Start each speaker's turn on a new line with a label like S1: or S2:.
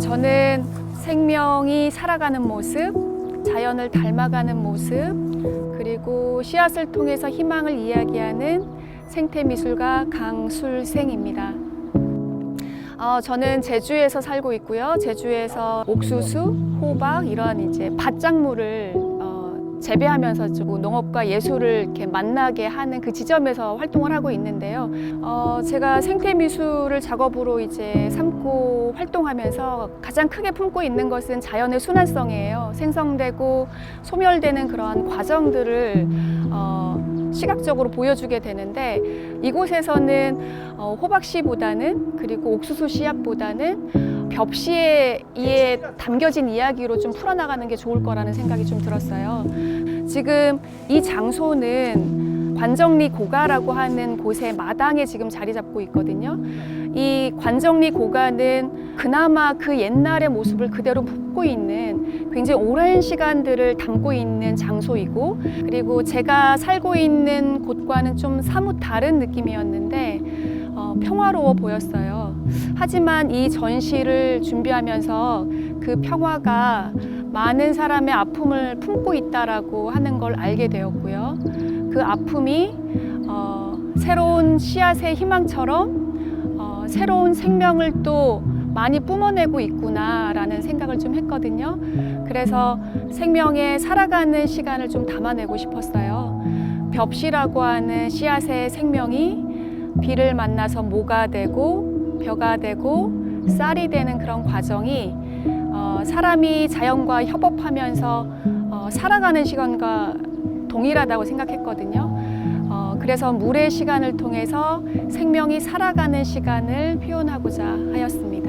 S1: 저는 생명이 살아가는 모습, 자연을 닮아가는 모습, 그리고 씨앗을 통해서 희망을 이야기하는 생태미술가 강술생입니다. 어, 저는 제주에서 살고 있고요. 제주에서 옥수수, 호박 이런 이제 밭작물을 어, 재배하면서 주고 농업과 예술을 이렇게 만나게 하는 그 지점에서 활동을 하고 있는데요. 어, 제가 생태 미술을 작업으로 이제 삼고 활동하면서 가장 크게 품고 있는 것은 자연의 순환성이에요. 생성되고 소멸되는 그러한 과정들을 어, 시각적으로 보여주게 되는데 이곳에서는 어, 호박씨보다는 그리고 옥수수 씨앗보다는 벽시에 이에 담겨진 이야기로 좀 풀어나가는 게 좋을 거라는 생각이 좀 들었어요. 지금 이 장소는 관정리 고가라고 하는 곳의 마당에 지금 자리 잡고 있거든요. 이 관정리 고가는 그나마 그 옛날의 모습을 그대로 품고 있는 굉장히 오랜 시간들을 담고 있는 장소이고 그리고 제가 살고 있는 곳과는 좀 사뭇 다른 느낌이었는데 어, 평화로워 보였어요. 하지만 이 전시를 준비하면서 그 평화가 많은 사람의 아픔을 품고 있다라고 하는 걸 알게 되었고요. 그 아픔이 어, 새로운 씨앗의 희망처럼 어, 새로운 생명을 또 많이 뿜어내고 있구나라는 생각을 좀 했거든요. 그래서 생명의 살아가는 시간을 좀 담아내고 싶었어요. 벽시라고 하는 씨앗의 생명이 비를 만나서 모가 되고 벼가 되고 쌀이 되는 그런 과정이 어, 사람이 자연과 협업하면서 어, 살아가는 시간과 동일하다고 생각했거든요. 어, 그래서 물의 시간을 통해서 생명이 살아가는 시간을 표현하고자 하였습니다.